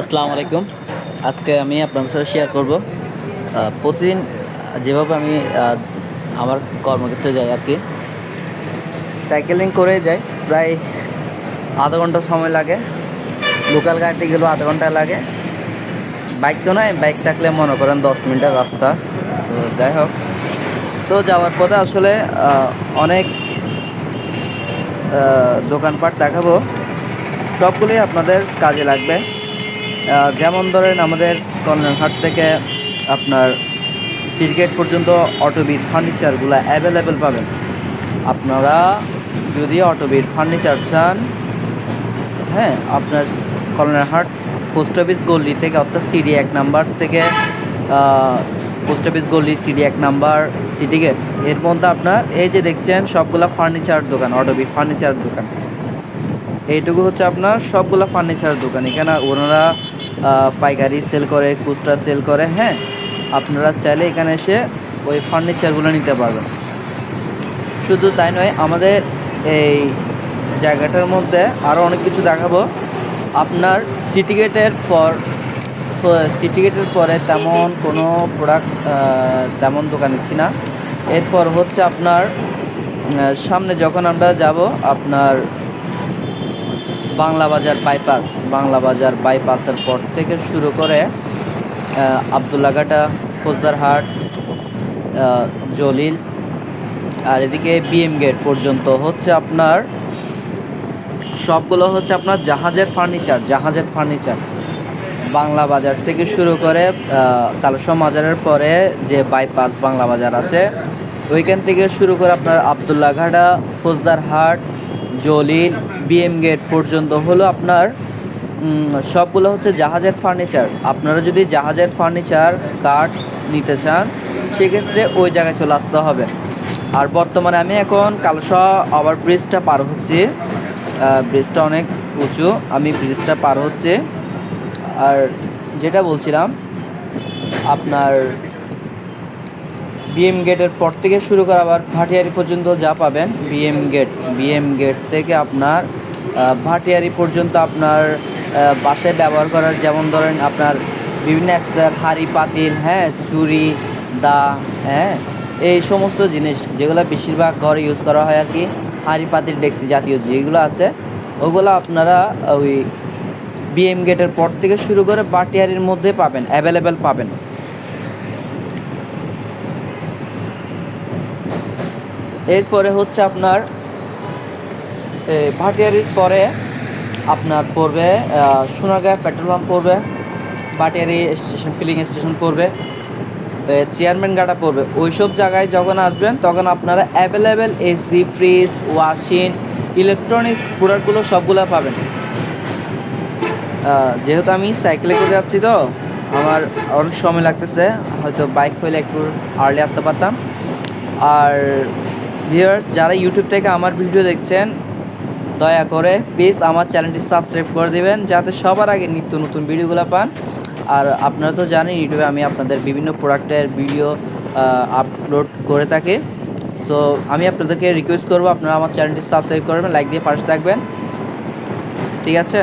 আসসালামু আলাইকুম। আজকে আমি আপনাদের সাথে শেয়ার করব। প্রতিদিন যেভাবে আমি আমার কর্মক্ষেত্রে যাই আর কি সাইকেলিং করে যাই, প্রায় আধা ঘণ্টা সময় লাগে। লোকাল গাড়িতে গেলেও আধা ঘণ্টা লাগে। বাইক তো নয় বাইক থাকলে মনে করেন দশ মিনিটের রাস্তা। তো যাই হোক, তো যাওয়ার পথে আসলে অনেক দোকানপাট দেখাবো। সবগুলোই আপনাদের কাজে লাগবে। যেমন ধরেন আমাদের কল্যাণহাট থেকে আপনার সিটগেট পর্যন্ত অটোবির ফার্নিচারগুলো অ্যাভেলেবেল পাবেন। আপনারা যদি অটোবির ফার্নিচার চান হ্যাঁ আপনার কল্যাণহাট পোস্ট অফিস গল্লি থেকে অর্থাৎ সিডি এক নাম্বার থেকে পোস্ট অফিস গল্লি সিডি এক নাম্বার সিটি গেট, এর মধ্যে আপনার এই যে দেখছেন সবগুলা ফার্নিচার দোকান অটোবির ফার্নিচার দোকান। এইটুকু হচ্ছে আপনার সবগুলা ফার্নিচার দোকান। এখানে ওনারা পাইকারি সেল করে, খুচরা সেল করে হ্যাঁ? আপনারা চাইলে এখানে এসে ওই ফার্নিচারগুলো নিতে পারবেন। শুধু তাই নয়, আমাদের এই জায়গাটার মধ্যে আরও অনেক কিছু দেখাবো। আপনার সিটি গেটের পর সিটি গেটের পরে তেমন কোনো প্রোডাক্ট তেমন দোকান দিচ্ছি না। এরপর হচ্ছে আপনার সামনে যখন আমরা যাব, আপনার বাংলা বাজার বাইপাস বাংলা বাজার বাইপাসের পর থেকে শুরু করে আবদুল্লাঘাটা ফৌজদারহাট জলিল, আর এদিকে বিএম গেট পর্যন্ত হচ্ছে আপনার, সবগুলো হচ্ছে আপনার জাহাজের ফার্নিচার জাহাজের ফার্নিচার বাংলা বাজার থেকে শুরু করে কালসম বাজারের পরে যে বাইপাস বাংলা বাজার আছে, ওইখান থেকে শুরু করে আপনার আবদুল্লাঘাটা ফৌজদারহাট জলিল বিএম গেট পর্যন্ত হলো আপনার সবগুলো হচ্ছে জাহাজের ফার্নিচার আপনারা যদি জাহাজের ফার্নিচার কাঠ নিতে চান, সেক্ষেত্রে ওই জায়গায় চলে আসতে হবে। আর বর্তমানে আমি এখন কালসা ওভার ব্রিজটা পার হচ্ছি। ব্রিজটা অনেক উঁচু, আমি ব্রিজটা পার হচ্ছে। আর যেটা বলছিলাম, আপনার বিএম গেটের পর থেকে শুরু করে আবার ভাটিয়ারি পর্যন্ত যা পাবেন বিএম গেট বিএম গেট থেকে আপনার ভাটিয়ারি পর্যন্ত আপনার বাসে ব্যবহার করার যেমন ধরেন আপনার বিভিন্ন অ্যাক্সেসর হাঁড়ি, পাতিল হ্যাঁ চুরি দা হ্যাঁ এই সমস্ত জিনিস যেগুলো বেশিরভাগ ঘরে ইউজ করা হয় আর কি, হাঁড়ি, পাতিল, ডেক্সি জাতীয় যেগুলো আছে, ওগুলো আপনারা ওই বিএম গেটের পর থেকে শুরু করে বাটিয়ারির মধ্যে পাবেন অ্যাভেলেবেল পাবেন। এরপরে হচ্ছে আপনার ভাটিয়ারির পরে আপনার পড়বে সোনারগাঁও পেট্রোল পাম্প পড়বে, ভাটিয়ারি স্টেশন, ফিলিং স্টেশন পড়বে চেয়ারম্যান গাড়া পড়বে। ওইসব জায়গায় যখন আসবেন, তখন আপনারা available AC fridge washing electronics প্রোডাক্টগুলো সবগুলো পাবেন। যেহেতু আমি সাইকেলে করে যাচ্ছি তো, আমার অনেক সময় লাগতেছে, হয়তো বাইক হইলে একটু আর্লি আসতে পারতাম। আর ভিউয়ার্স, যারা ইউটিউব থেকে আমার ভিডিও দেখছেন, দয়া করে প্লিজ আমার চ্যানেলটি সাবস্ক্রাইব করে দেবেন, যাতে সবার আগে নিত্য নতুন ভিডিওগুলো পান। আর আপনারা তো জানেন, ইউটিউবে আমি আপনাদের বিভিন্ন প্রোডাক্টের ভিডিও আপলোড করে থাকি। সো আমি আপনাদেরকে রিকোয়েস্ট করব, আপনারা আমার চ্যানেলটি সাবস্ক্রাইব করবেন লাইক দিয়ে পাশে থাকবেন। ঠিক আছে?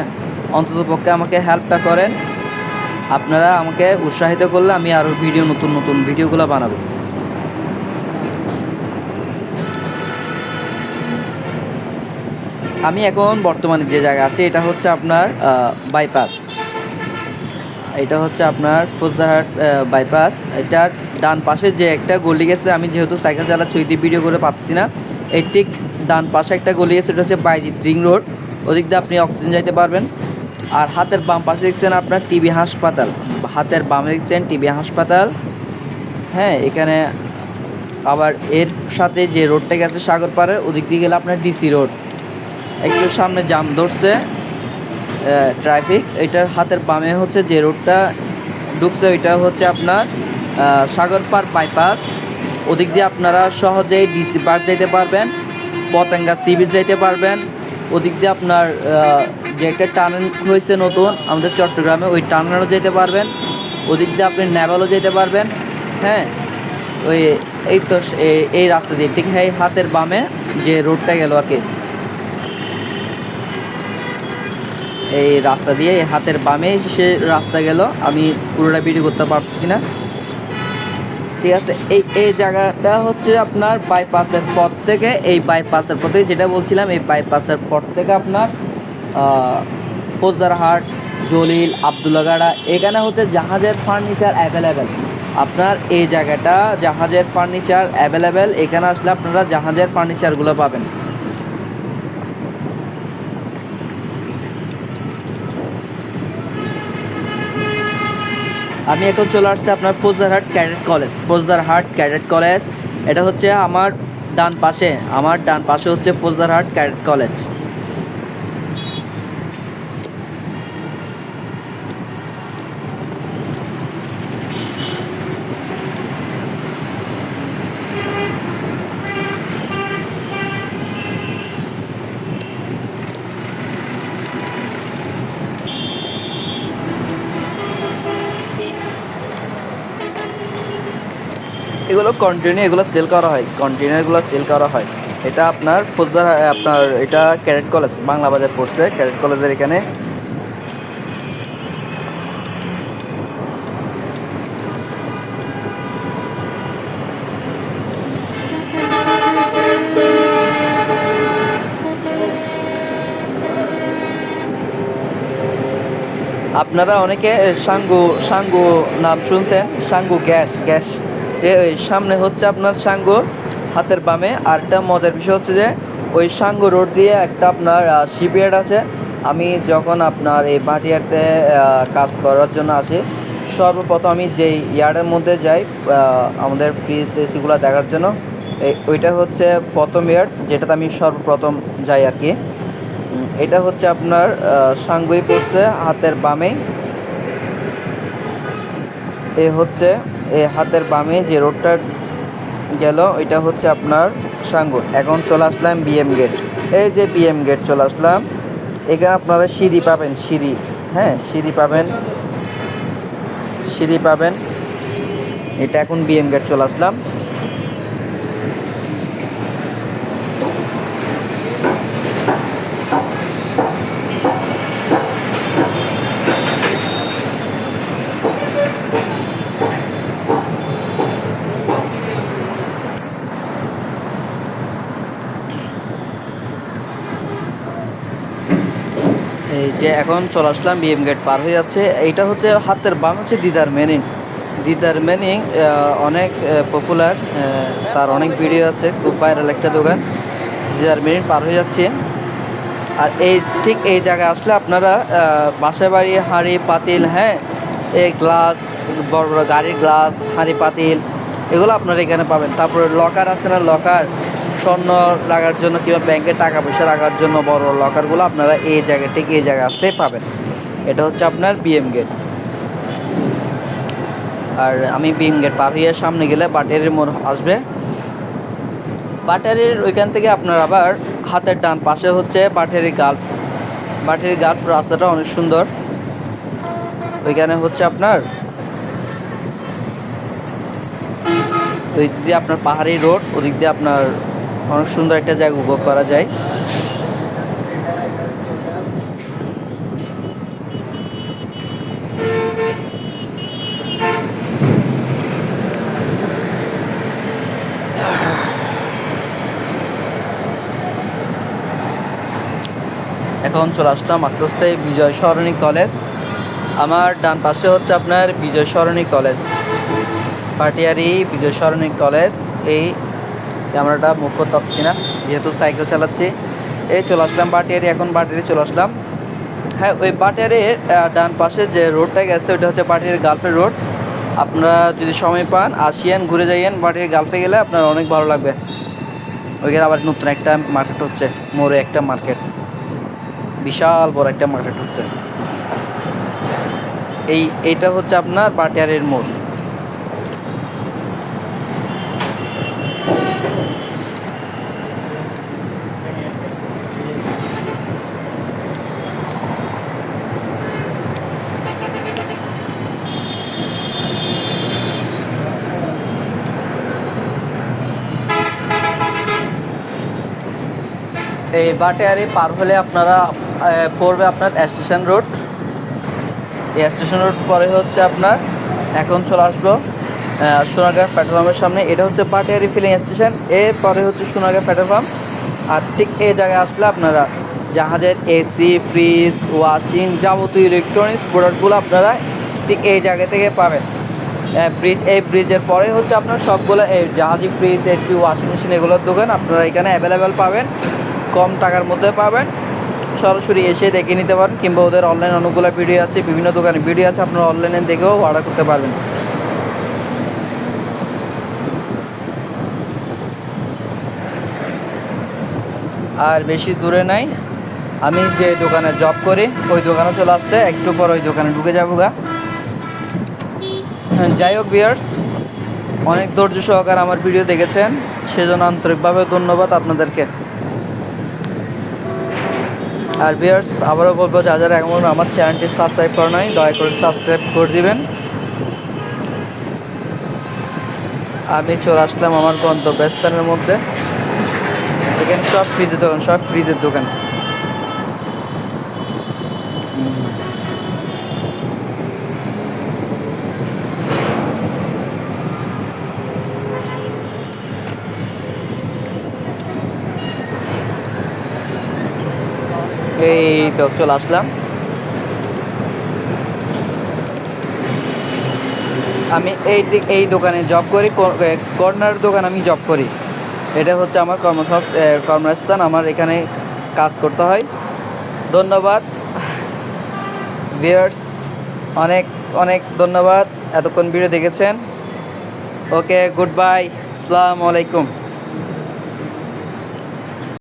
অন্তত পক্ষে আমাকে হেল্পটা করেন। আপনারা আমাকে উৎসাহিত করলে আমি আরও ভিডিও নতুন নতুন ভিডিওগুলো বানাবো। আমি এখন বর্তমানে যে জায়গা আছে, এটা হচ্ছে আপনার বাইপাস এটা হচ্ছে আপনার ফৌজদারহাট বাইপাস এটার ডান পাশে যে একটা গলি গেছে, আমি যেহেতু সাইকেল চালাচ্ছি, ওই ভিডিও করে পাচ্ছি না। এর ঠিক ডান পাশে একটা গলি গেছে এটা হচ্ছে বাইজিৎ রিং রোড। ওদিক দিয়ে আপনি অক্সিজেন যাইতে পারবেন। আর হাতের বাম পাশে দেখছেন আপনার টিবি হাসপাতাল। হাতের বামে দেখছেন টিবি হাসপাতাল। হ্যাঁ এখানে আবার এর সাথে যে রোডটা গেছে সাগর সাগরপাড়ের, ওদিক দিয়ে গেলে আপনার ডিসি রোড একটু সামনে জাম ধরছে ট্রাফিক এটার হাতের বামে হচ্ছে যে রোডটা ঢুকছে, ওইটা হচ্ছে আপনার সাগরপাড় বাইপাস ওদিক দিয়ে আপনারা সহজেই ডিসি পার্ক যেতে পারবেন, পতেঙ্গা সি বিচ যেতে পারবেন। ওদিক দিয়ে আপনার যে একটা টানেল হয়েছে নতুন, আমাদের চট্টগ্রামে ওই টানেলও যেতে পারবেন। ওদিক দিয়ে আপনি নেভালও যেতে পারবেন হ্যাঁ? ওই, এই তো এই- রাস্তা দিয়ে, ঠিক এই হাতের বামে যে রোডটা গেল আর কি। এই রাস্তা দিয়ে হাতের বামে সে রাস্তা গেল। আমি পুরোটা ভিডিও করতে পারতেছি না। ঠিক আছে, এই এই জায়গাটা হচ্ছে আপনার বাইপাসের পর থেকে, এই বাইপাসের পর থেকে যেটা বলছিলাম, এই বাইপাসের পর থেকে আপনার ফৌজদারহাট জলিল আবদুল্লাগাড়া এখানে হচ্ছে জাহাজের ফার্নিচার অ্যাভেলেবেল আপনার এই জায়গাটা জাহাজের ফার্নিচার অ্যাভেলেবেল এখানে আসলে আপনারা জাহাজের ফার্নিচারগুলো পাবেন। আমি এখন চলে আসছি আপনার Faujdarhat cadet college. Faujdarhat cadet college. এটা হচ্ছে আমার ডান পাশে, আমার ডান পাশে হচ্ছে ফৌজদারহাট ক্যাডেট কলেজ। এগুলো কন্টেনার এগুলো সেল করা হয়। কন্টেনারগুলো সেল করা হয়। এটা আপনার ফৌজদার আপনার এটা ক্যাডেট কলেজ বাংলা বাজার পড়ছে। ক্যাডেট কলেজের এখানে। আপনারা অনেকে সাঙ্গু সাঙ্গু নাম শুনছেন? Sangu gas gas. সামনে হচ্ছে আপনার সাঙ্গু হাতের বামে। আর একটা মজার বিষয় হচ্ছে যে, ওই সাঙ্গু রোড দিয়ে একটা আপনার শিপইয়ার্ড আছে। আমি যখন আপনার এই বাটিয়াতে কাজ করার জন্য আসি, সর্বপ্রথম আমি যেই ইয়ার্ডের মধ্যে যাই আমাদের ফ্রিজ এসিগুলো দেখার জন্য ওইটা হচ্ছে প্রথম ইয়ার্ড, যেটাতে আমি সর্বপ্রথম যাই আর কি। এটা হচ্ছে আপনার সাঙ্গুই পড়ছে হাতের বামে। এ হচ্ছে হাতের বামে যে রোডটা গেল, এটা হচ্ছে আপনার সাঙ্গুর। এখন চলে আসলাম বিএম গেট এই যে বিএম গেট চলে আসলাম, এখানে আপনারা সিঁড়ি পাবেন, সিঁড়ি। হ্যাঁ সিঁড়ি পাবেন সিঁড়ি পাবেন। এটা এখন বিএম গেট চলে আসলাম। এই যে এখন চলে আসলাম বিএম গেট পার হয়ে যাচ্ছে। এইটা হচ্ছে হাতের বাম, হচ্ছে দিদার মেনিং দিদার মেনিং অনেক পপুলার তার অনেক ভিডিও আছে, খুব ভাইরাল একটা দোকান। দিদার মেনিং পার হয়ে যাচ্ছে। আর এই, ঠিক এই জায়গায় আসলে আপনারা বাসায় বাড়ি, হাঁড়ি, পাতিল হ্যাঁ এই গ্লাস বড় বড় গাড়ির গ্লাস হাঁড়ি, পাতিল, এগুলো আপনারা এখানে পাবেন। তারপরে লকার আছে না লকার স্বর্ণ রাখার জন্য কিংবা ব্যাংকে টাকা পয়সা রাখার জন্য বড় বড় লকারগুলো আপনারা এই জায়গা ঠিক এই আসলে পাবেন। এটা হচ্ছে আপনার বিএম গেট আর আমি বিএম গেট পার হয়ে সামনে গেলে বাটেরির মোড় আসবে। বাটারির ওইখান থেকে আপনার আবার হাতের ডান পাশে হচ্ছে বাটেরি গালফ। বাটেরি গালফ রাস্তাটা অনেক সুন্দর। ওইখানে হচ্ছে আপনার ওই দিক দিয়ে আপনার পাহাড়ি রোড, ওদিক দিয়ে আপনার অনেক সুন্দর একটা জায়গা উপভোগ করা যায়। এখন চলে আসলাম আস্তে আস্তে বিজয় সরণী কলেজ। আমার ডান পাশে হচ্ছে আপনার বিজয় সরণী কলেজ। পাটিয়ারি বিজয় সরণী কলেজ, এই ক্যামেরাটা মুভ করতে পারছি না। যেহেতু সাইকেল চালাচ্ছি। এই চলে আসলাম বাটিয়ারি, এখন বাটিয়ারি চলে আসলাম। হ্যাঁ ওই বাটিয়ারির ডান পাশে যে রোডটা গেছে ওটা হচ্ছে বাটিয়ারি গালফের রোড আপনারা যদি সময় পান, আসিয়েন, ঘুরে যাইয়েন, বাটিয়ারি গালফে গেলে আপনার অনেক ভালো লাগবে। ওইখানে আবার নতুন একটা মার্কেট হচ্ছে, মোড়ে একটা মার্কেট বিশাল বড় একটা মার্কেট হচ্ছে। এই, এইটা হচ্ছে আপনার বাটিয়ারের মোড়। এই বাটিয়ারি পার হলে আপনারা পড়বে আপনার স্টেশন রোড এই স্টেশন রোড পরে হচ্ছে আপনার, এখন চলে আসব পেট্রোল পাম্পের সামনে। এটা হচ্ছে পাটিয়ারি ফিলিং স্টেশনের পরে হচ্ছে পেট্রোল পাম্প আর ঠিক এই জায়গায় আসলে আপনারা জাহাজের এসি ফ্রিজ ওয়াশিং যাবতীয় ইলেকট্রনিক্স প্রোডাক্টগুলো আপনারা ঠিক এই জায়গা থেকে পাবেন। ব্রিজ এই ব্রিজের পরে হচ্ছে আপনার সবগুলো, এই জাহাজি ফ্রিজ এসি ওয়াশিং মেশিন এগুলোর দোকান আপনারা এখানে অ্যাভেলেবেল পাবেন। কম টাকার মধ্যে পাবেন। সরাসরি এসে দেখে নিতে পারেন, কিংবা ওদের অনলাইন অনেকগুলো ভিডিও আছে, বিভিন্ন দোকানে ভিডিও আছে, আপনারা অনলাইনে দেখেও অর্ডার করতে পারবেন। আর বেশি দূরে নাই, আমি যে দোকানে জব করি, ওই দোকানে চলে আসতে, একটু পর ওই দোকানে ঢুকে যাব গা যাই হোক বিয়ার্স অনেক ধৈর্য সহকারে আমার ভিডিও দেখেছেন, সেজন্য আন্তরিকভাবে ধন্যবাদ আপনাদেরকে। আর বিয়ার্স আবারও বলব যা যারা এখন আমার চ্যানেলটি সাবস্ক্রাইব করে নাই, দয়া করে সাবস্ক্রাইব করে দিবেন। আমি চলে আসলাম আমার গন্তব্যস্থানের মধ্যে। এখানে সব ফ্রিজের দোকান, সব ফ্রিজের দোকান। এই তো চলে আসলাম। আমি এই এই দোকানে জব করি কর্নার দোকান আমি জব করি। এটা হচ্ছে আমার কর্মসংস্থ এ, কর্মস্থান আমার এখানে কাজ করতে হয়। ধন্যবাদ। ভিয়ার্স অনেক অনেক ধন্যবাদ এতক্ষণ ভিডিও দেখেছেন। ওকে গুড বাই আসসালামু আলাইকুম।